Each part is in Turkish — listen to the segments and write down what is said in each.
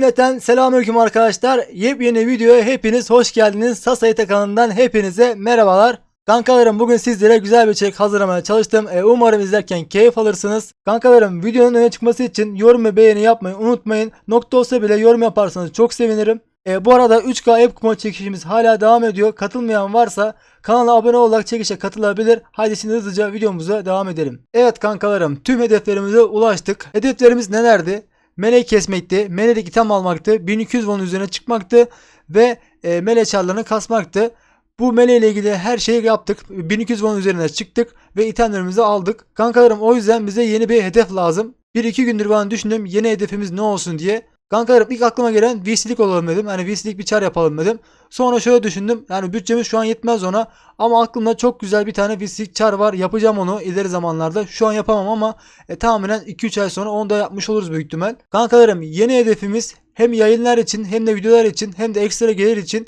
Cümleten selamünaleyküm arkadaşlar. Yepyeni videoya hepiniz hoş geldiniz. Sasayita kanalından hepinize merhabalar. Kankalarım bugün sizlere güzel bir içerik hazırlamaya çalıştım. E, umarım izlerken keyif alırsınız. Kankalarım videonun öne çıkması için yorum ve beğeni yapmayı unutmayın. Nokta olsa bile yorum yaparsanız çok sevinirim. E, bu arada 3K app kupon çekişimiz hala devam ediyor. Katılmayan varsa kanala abone olarak çekişe katılabilir. Haydi şimdi hızlıca videomuza devam edelim. Evet kankalarım tüm hedeflerimize ulaştık. Hedeflerimiz nelerdi? Meleği kesmekti. Meleği item almaktı. 1200 won üzerine çıkmaktı. Ve e, mele çarlarını kasmaktı. Bu mele ile ilgili her şeyi yaptık. 1200 won üzerine çıktık. Ve itemlerimizi aldık. Kankalarım o yüzden bize yeni bir hedef lazım. 1-2 gündür ben düşündüm yeni hedefimiz ne olsun diye. Kankalarım ilk aklıma gelen VC'lik olalım dedim. Hani VC'lik bir çar yapalım dedim. Sonra şöyle düşündüm. Yani bütçemiz şu an yetmez ona. Ama aklımda çok güzel bir tane VC'lik çar var. Yapacağım onu ileri zamanlarda. Şu an yapamam ama e, tahminen 2-3 ay sonra onu da yapmış oluruz büyük ihtimal. Kankalarım yeni hedefimiz hem yayınlar için hem de videolar için hem de ekstra gelir için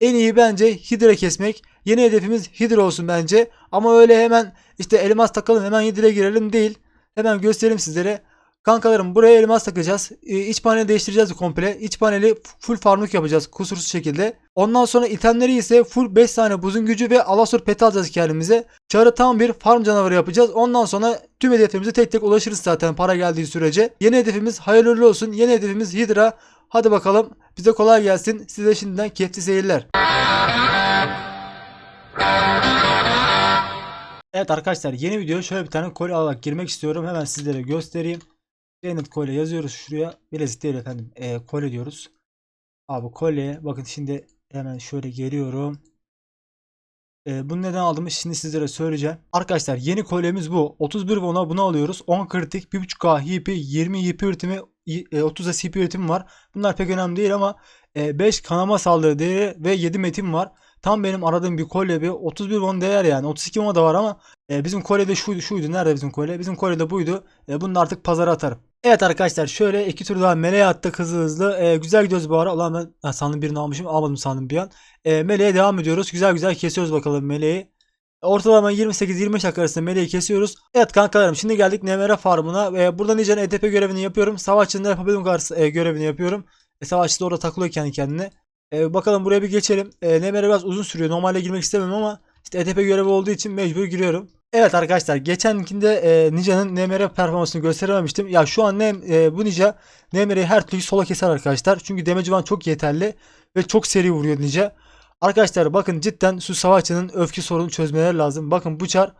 en iyi bence hidre kesmek. Yeni hedefimiz hidre olsun bence. Ama öyle hemen işte elmas takalım hemen hidre girelim değil. Hemen göstereyim sizlere. Kankalarım buraya elmas takacağız. Ee, iç paneli değiştireceğiz komple. İç paneli full farmlık yapacağız kusursuz şekilde. Ondan sonra itemleri ise full 5 tane buzun gücü ve alasur peti alacağız kendimize. Çarı tam bir farm canavarı yapacağız. Ondan sonra tüm hedeflerimize tek tek ulaşırız zaten para geldiği sürece. Yeni hedefimiz hayırlı olsun. Yeni hedefimiz Hydra. Hadi bakalım bize kolay gelsin. Size şimdiden keyifli seyirler. Evet arkadaşlar yeni video şöyle bir tane kolye alarak girmek istiyorum. Hemen sizlere göstereyim. Cennet kolye yazıyoruz şuraya. Bilezik değil efendim. E, kolye diyoruz. Abi kolye. Bakın şimdi hemen şöyle geliyorum. E, bunu neden aldığımı şimdi sizlere söyleyeceğim. Arkadaşlar yeni kolyemiz bu. 31 won'a bunu alıyoruz. 10 kritik, 1.5k HP, 20 HP üretimi, e, 30 da CP üretimi var. Bunlar pek önemli değil ama e, 5 kanama saldırı değeri ve 7 metin var. Tam benim aradığım bir kolye bir 31 won değer yani. 32 won da var ama e, bizim kolyede şuydu şuydu. Nerede bizim kolye? Bizim kolyede buydu. E, bunu artık pazara atarım. Evet arkadaşlar şöyle iki tur daha meleğe attık hızlı hızlı. E, güzel gidiyoruz bu ara. Ulan ben ha, sandım birini almışım. Almadım sandım bir an. E, meleğe devam ediyoruz. Güzel güzel kesiyoruz bakalım meleği. Ortalama 28-25 dakika arasında meleği kesiyoruz. Evet kankalarım şimdi geldik Nemere farmına. E, burada Nice'nin EDP görevini yapıyorum. Savaşçının yapabildiğim kadar e, görevini yapıyorum. E, savaşçı da orada takılıyor kendi kendine. E, bakalım buraya bir geçelim. E, Nemere biraz uzun sürüyor. Normalde girmek istemiyorum ama işte ETP görevi olduğu için mecbur giriyorum. Evet arkadaşlar geçenkinde e, Ninja'nın Nemere performansını gösterememiştim. Ya şu an ne, e, bu Ninja Nemere'yi her türlü sola keser arkadaşlar. Çünkü damage van çok yeterli ve çok seri vuruyor Ninja. Arkadaşlar bakın cidden şu savaşçının öfke sorunu çözmeleri lazım. Bakın bu çar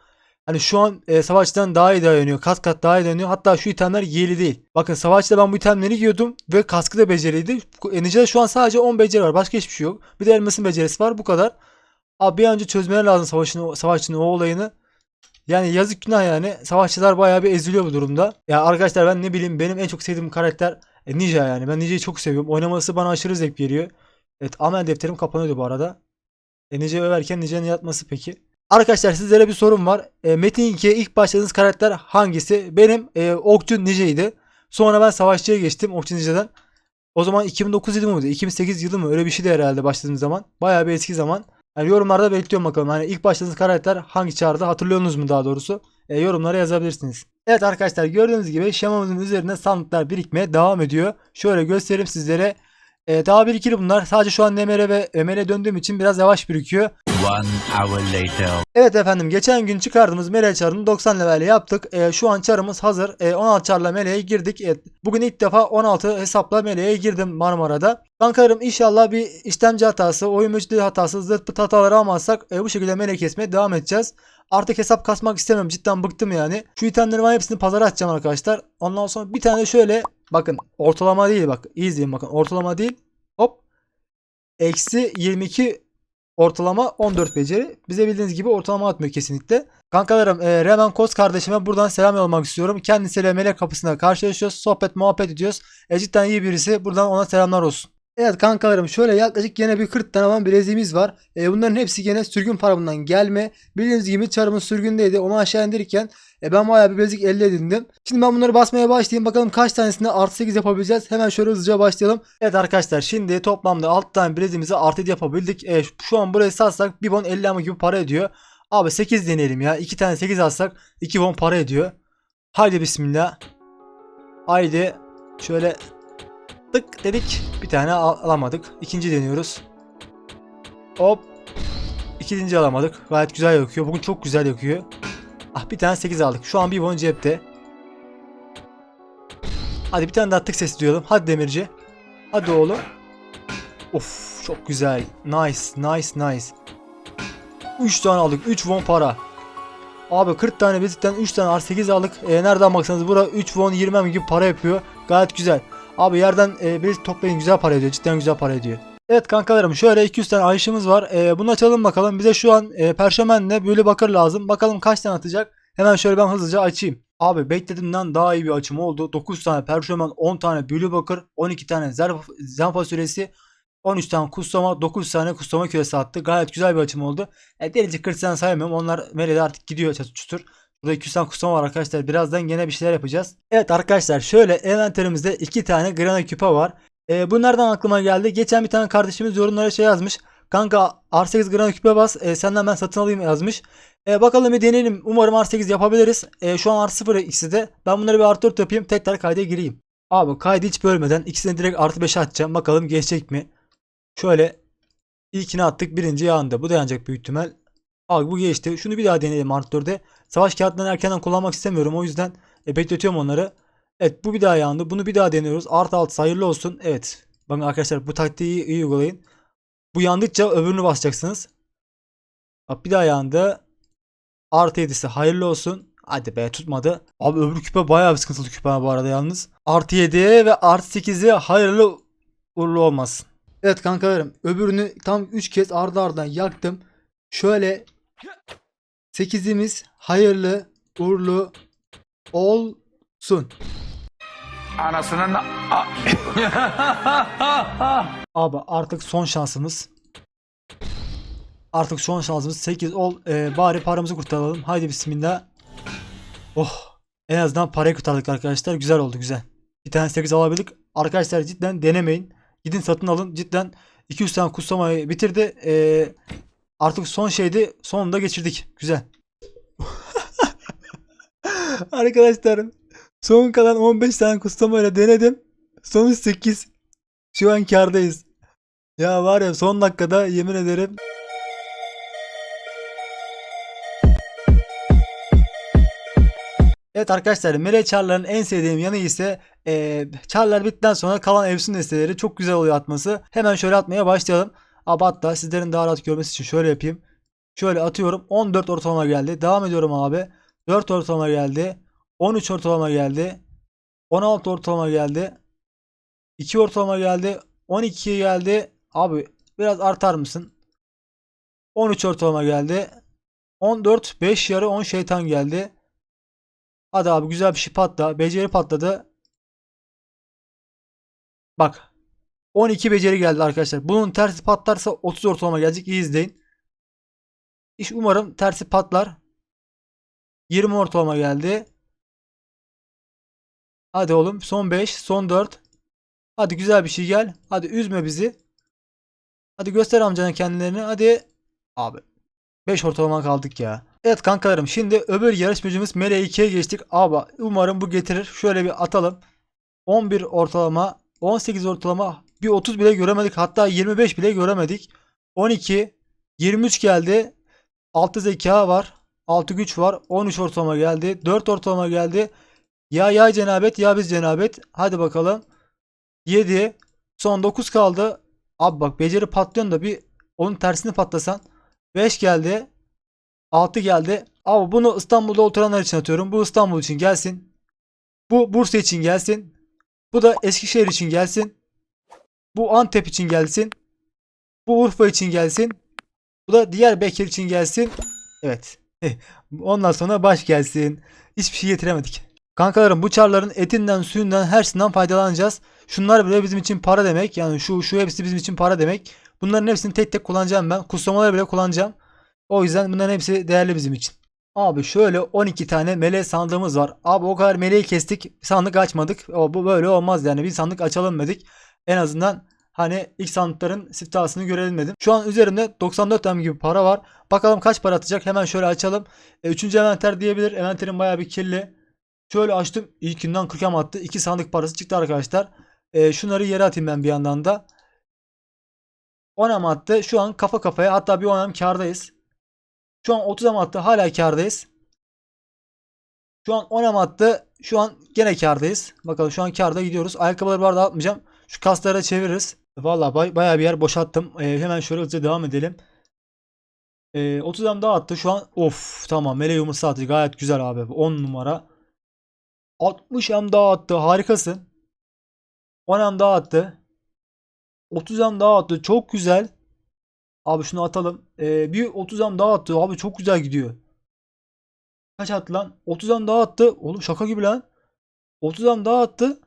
hani şu an e, savaşçıdan daha iyi dayanıyor. Kat kat daha iyi dayanıyor. Hatta şu itemler yeli değil. Bakın savaşçıda ben bu itemleri giyiyordum ve kaskı da beceriydi. E, Ninja'da şu an sadece 10 beceri var. Başka hiçbir şey yok. Bir de elmasın becerisi var. Bu kadar. Abi bir an önce çözmeleri lazım savaşçının o olayını. Yani yazık günah yani. Savaşçılar bayağı bir eziliyor bu durumda. Ya arkadaşlar ben ne bileyim benim en çok sevdiğim karakter e, Ninja yani. Ben Ninja'yı çok seviyorum. Oynaması bana aşırı zevk veriyor. Evet amel defterim kapanıyordu bu arada. E, Ninja'yı överken Ninja'nın yatması peki. Arkadaşlar sizlere bir sorum var. E, Metin 2'ye ilk başladığınız karakter hangisi? Benim e, Okçu Ninja'ydı. Sonra ben Savaşçı'ya geçtim Okçu Ninja'dan. O zaman 2009 yılı mıydı? 2008 yılı mı? Öyle bir şey de herhalde başladığım zaman. Bayağı bir eski zaman. Yani yorumlarda bekliyorum bakalım. Hani ilk başladığınız karakter hangi çağrıda hatırlıyorsunuz mu daha doğrusu? E, yorumlara yazabilirsiniz. Evet arkadaşlar gördüğünüz gibi şemamızın üzerinde sandıklar birikmeye devam ediyor. Şöyle göstereyim sizlere. E, daha birikir bunlar. Sadece şu an Nemere ve Ömer'e döndüğüm için biraz yavaş birikiyor. One hour later. Evet efendim geçen gün çıkardığımız meleğe çarını 90 levelle yaptık. E, şu an çarımız hazır. E, 16 çarla meleğe girdik. Evet, bugün ilk defa 16 hesapla meleğe girdim Marmara'da. Kankarım inşallah bir işlemci hatası, oyun mücadele hatası, zırt pıt hataları almazsak e, bu şekilde meleğe kesmeye devam edeceğiz. Artık hesap kasmak istemiyorum. Cidden bıktım yani. Şu itemleri ben hepsini pazara atacağım arkadaşlar. Ondan sonra bir tane şöyle bakın ortalama değil bak. izleyin bakın ortalama değil. Hop. Eksi 22 ortalama 14 beceri. Bize bildiğiniz gibi ortalama atmıyor kesinlikle. Kankalarım e, Remen Koz kardeşime buradan selam yollamak istiyorum. Kendisiyle melek kapısında karşılaşıyoruz. Sohbet muhabbet ediyoruz. E, cidden iyi birisi. Buradan ona selamlar olsun. Evet kankalarım şöyle yaklaşık yine bir 40 tane falan bileziğimiz var. E, bunların hepsi gene sürgün farmından gelme. Bildiğiniz gibi çarımız sürgündeydi. Onu aşağı indirirken e, ben bayağı bir bilezik elde edindim. Şimdi ben bunları basmaya başlayayım. Bakalım kaç tanesini artı 8 yapabileceğiz. Hemen şöyle hızlıca başlayalım. Evet arkadaşlar şimdi toplamda 6 tane bileziğimizi artı 7 yapabildik. E, şu an burayı satsak 1 bon 50 ama gibi para ediyor. Abi 8 deneyelim ya. 2 tane 8 alsak 2 bon para ediyor. Haydi bismillah. Haydi şöyle Tık dedik. Bir tane al- alamadık. İkinci deniyoruz. Hop. İkinci alamadık. Gayet güzel yakıyor. Bugün çok güzel yakıyor. Ah bir tane 8 aldık. Şu an bir bon cepte. Hadi bir tane daha tık sesi duyalım. Hadi demirci. Hadi oğlum. Of çok güzel. Nice nice nice. 3 tane aldık. 3 won para. Abi 40 tane bezitten 3 tane R8 aldık. E, nereden baksanız bura 3 won 20 gibi para yapıyor. Gayet güzel. Abi yerden e, bez toplayın güzel para ediyor. Cidden güzel para ediyor. Evet kankalarım şöyle 200 tane ayışımız var. E, bunu açalım bakalım. Bize şu an e, perşembenle böyle bakır lazım. Bakalım kaç tane atacak. Hemen şöyle ben hızlıca açayım. Abi beklediğimden daha iyi bir açım oldu. 9 tane perşemen, 10 tane büyülü bakır, 12 tane zen fasulyesi, 13 tane kuslama, 9 tane kuslama küresi attı. Gayet güzel bir açım oldu. E, delici 40 tane saymıyorum. Onlar Meri'de artık gidiyor çatır çutur. Burada 200 tane kuslama var arkadaşlar. Birazdan gene bir şeyler yapacağız. Evet arkadaşlar şöyle envanterimizde 2 tane grana küpe var. E, bu nereden aklıma geldi? Geçen bir tane kardeşimiz yorumlara şey yazmış. Kanka R8 grana küpe bas e, senden ben satın alayım yazmış. E, bakalım bir deneyelim. Umarım R8 yapabiliriz. E, şu an R0 ikisi de. Ben bunları bir artı 4 yapayım. Tekrar kayda gireyim. Abi kaydı hiç bölmeden ikisini direkt artı 5'e atacağım. Bakalım geçecek mi? Şöyle ilkini attık. Birinci yandı. Bu da yanacak büyük ihtimal. Abi bu geçti. Şunu bir daha deneyelim artı 4'e. Savaş kağıtlarını erkenden kullanmak istemiyorum. O yüzden e, bekletiyorum onları. Evet bu bir daha yandı. Bunu bir daha deniyoruz. Artı 6 hayırlı olsun. Evet. Bakın arkadaşlar bu taktiği iyi, uygulayın. Bu yandıkça öbürünü basacaksınız. Bak bir daha yandı. Artı 7'si hayırlı olsun. Hadi be tutmadı. Abi öbür küpe bayağı bir sıkıntılı küpe bu arada yalnız. Artı 7 ve artı 8'i hayırlı uğurlu olmasın. Evet kankalarım öbürünü tam 3 kez ardı ardından yaktım. Şöyle 8'imiz hayırlı uğurlu olsun. Anasının Abi artık son şansımız. Artık son şansımız 8 ol. Ee, bari paramızı kurtaralım. Haydi bismillah. Oh. En azından parayı kurtardık arkadaşlar. Güzel oldu güzel. Bir tane 8 alabildik. Arkadaşlar cidden denemeyin. Gidin satın alın. Cidden 200 tane kutsamayı bitirdi. Ee, artık son şeydi. Sonunda geçirdik. Güzel. arkadaşlar son kalan 15 tane kutsamayla denedim. Sonuç 8. Şu an kardayız. Ya var ya son dakikada yemin ederim. Evet arkadaşlar Mele Char'ların en sevdiğim yanı ise eee Char'lar bittikten sonra kalan evsin desteleri çok güzel oluyor atması. Hemen şöyle atmaya başlayalım. Abi hatta sizlerin daha rahat görmesi için şöyle yapayım. Şöyle atıyorum 14 ortalama geldi. Devam ediyorum abi. 4 ortalama geldi. 13 ortalama geldi. 16 ortalama geldi. 2 ortalama geldi. 12'ye geldi. Abi biraz artar mısın? 13 ortalama geldi. 14 5 yarı 10 şeytan geldi. Hadi abi güzel bir şey patla. Beceri patladı. Bak. 12 beceri geldi arkadaşlar. Bunun tersi patlarsa 30 ortalama gelecek. İyi izleyin. İş umarım tersi patlar. 20 ortalama geldi. Hadi oğlum son 5, son 4. Hadi güzel bir şey gel. Hadi üzme bizi. Hadi göster amcana kendilerini. Hadi. Abi. 5 ortalama kaldık ya. Evet kankalarım şimdi öbür yarışmacımız Mele 2'ye geçtik. Abi umarım bu getirir. Şöyle bir atalım. 11 ortalama, 18 ortalama, bir 30 bile göremedik. Hatta 25 bile göremedik. 12, 23 geldi. 6 zeka var. 6 güç var. 13 ortalama geldi. 4 ortalama geldi. Ya ya cenabet ya biz cenabet. Hadi bakalım. 7. Son 9 kaldı. Abi bak beceri patlıyorsun da bir onun tersini patlasan. 5 geldi. 6 geldi. Abi bunu İstanbul'da oturanlar için atıyorum. Bu İstanbul için gelsin. Bu Bursa için gelsin. Bu da Eskişehir için gelsin. Bu Antep için gelsin. Bu Urfa için gelsin. Bu da Diyarbakır için gelsin. Evet. Ondan sonra baş gelsin. Hiçbir şey getiremedik. Kankalarım bu çarların etinden, suyundan, her şeyinden faydalanacağız. Şunlar bile bizim için para demek. Yani şu şu hepsi bizim için para demek. Bunların hepsini tek tek kullanacağım ben. Kutlamaları bile kullanacağım. O yüzden bunların hepsi değerli bizim için. Abi şöyle 12 tane mele sandığımız var. Abi o kadar meleği kestik. Sandık açmadık. O, bu böyle olmaz yani. Bir sandık açalım dedik. En azından hani ilk sandıkların siftahsını görelim dedim. Şu an üzerimde 94 tane gibi para var. Bakalım kaç para atacak. Hemen şöyle açalım. E, üçüncü envanter diyebilir. Envanterin bayağı bir kirli. Şöyle açtım. İlkinden 40 attı. 2 sandık parası çıktı arkadaşlar. E, şunları yere atayım ben bir yandan da. Onam attı. Şu an kafa kafaya. Hatta bir onam kardayız. Şu an 30 am attı. Hala kardayız. Şu an 10 am attı. Şu an gene kardayız. Bakalım şu an karda gidiyoruz. Ayakkabıları bu arada atmayacağım. Şu kaslara çeviririz. Valla bay, bayağı bir yer boşalttım. Ee, hemen şöyle hızlıca devam edelim. Ee, 30 am daha attı. Şu an of tamam. Mele yumurta attı. Gayet güzel abi. 10 numara. 60 am daha attı. Harikasın. 10 am daha attı. 30 am daha attı. Çok güzel. Abi şunu atalım. Ee, bir 30 am daha attı. Abi çok güzel gidiyor. Kaç attı lan? 30 am daha attı. Oğlum şaka gibi lan. 30 am daha attı.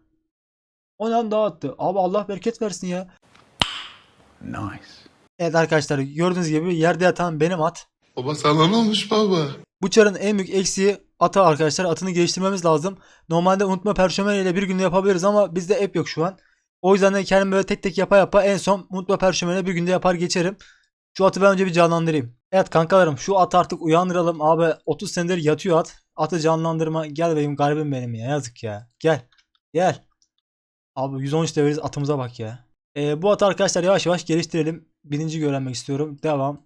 10 am daha attı. Abi Allah bereket versin ya. Nice. Evet arkadaşlar gördüğünüz gibi yerde yatan benim at. Baba sana ne olmuş baba? Bu çarın en büyük eksiği ata arkadaşlar. Atını geliştirmemiz lazım. Normalde unutma perşemel ile bir günde yapabiliriz ama bizde app yok şu an. O yüzden de kendim böyle tek tek yapa yapa en son unutma perşemele bir günde yapar geçerim. Şu atı ben önce bir canlandırayım. Evet kankalarım şu atı artık uyandıralım. Abi 30 senedir yatıyor at. Atı canlandırma. Gel benim garibim benim ya. Yazık ya. Gel. Gel. Abi 113 deviriz atımıza bak ya. Ee, bu atı arkadaşlar yavaş yavaş geliştirelim. Birinci öğrenmek istiyorum. Devam.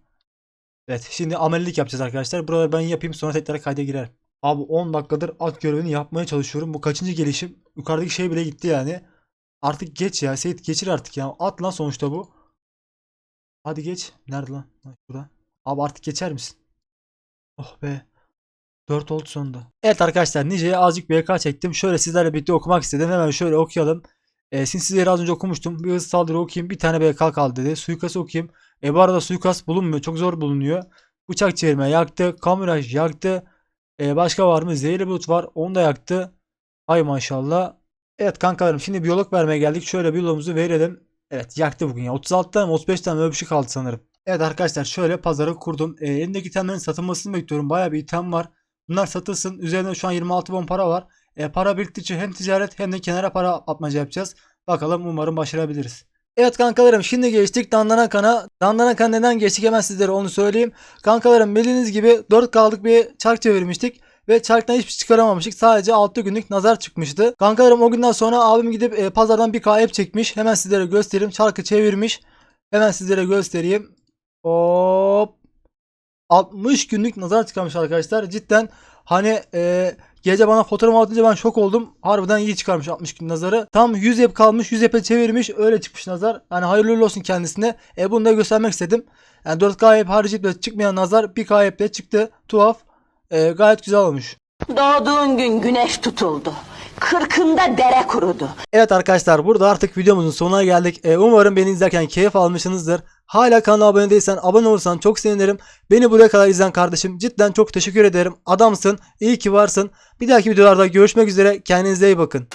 Evet şimdi amelilik yapacağız arkadaşlar. Buraları ben yapayım sonra tekrar kayda girer. Abi 10 dakikadır at görevini yapmaya çalışıyorum. Bu kaçıncı gelişim? Yukarıdaki şey bile gitti yani. Artık geç ya. Seyit geçir artık ya. At lan sonuçta bu. Hadi geç. Nerede lan? Ha, Şurada. Abi artık geçer misin? Oh be. 4 oldu sonunda. Evet arkadaşlar Nice'ye azıcık BK çektim. Şöyle sizlerle birlikte okumak istedim. Hemen şöyle okuyalım. E, sinsizleri az önce okumuştum. Bir hız saldırı okuyayım. Bir tane BK kaldı dedi. Suikast okuyayım. E bu arada suikast bulunmuyor. Çok zor bulunuyor. Bıçak çevirme yaktı. Kamuflaj yaktı. E, başka var mı? Zehirli bulut var. Onu da yaktı. Hay maşallah. Evet kankalarım şimdi biyolog vermeye geldik. Şöyle biyologumuzu verelim. Evet yaktı bugün ya. 36 tane 35 tane öyle bir şey kaldı sanırım. Evet arkadaşlar şöyle pazarı kurdum. E, elimdeki itemlerin satılmasını bekliyorum. Baya bir item var. Bunlar satılsın. Üzerinde şu an 26 bon para var. E, para biriktikçe hem ticaret hem de kenara para atmaca yapacağız. Bakalım umarım başarabiliriz. Evet kankalarım şimdi geçtik Dandana Kan'a. Dandana Kan neden geçtik hemen sizlere onu söyleyeyim. Kankalarım bildiğiniz gibi 4 kaldık bir çark çevirmiştik. Ve çarktan hiçbir şey çıkaramamıştık. Sadece 6 günlük nazar çıkmıştı. Kankalarım o günden sonra abim gidip e, pazardan bir KF çekmiş. Hemen sizlere göstereyim. Çarkı çevirmiş. Hemen sizlere göstereyim. Hop. 60 günlük nazar çıkarmış arkadaşlar. Cidden hani e, gece bana fotoğraf atınca ben şok oldum. Harbiden iyi çıkarmış 60 gün nazarı. Tam 100 ep kalmış 100 ep'e çevirmiş öyle çıkmış nazar. Hani hayırlı olsun kendisine. E bunu da göstermek istedim. Yani 4K ep harcayıp da çıkmayan nazar 1K ep'le çıktı. Tuhaf. E, gayet güzel olmuş. Doğduğun gün güneş tutuldu. Kırkında dere kurudu. Evet arkadaşlar burada artık videomuzun sonuna geldik. E, umarım beni izlerken keyif almışsınızdır. Hala kanala abone değilsen abone olursan çok sevinirim. Beni buraya kadar izleyen kardeşim cidden çok teşekkür ederim. Adamsın. iyi ki varsın. Bir dahaki videolarda görüşmek üzere. Kendinize iyi bakın.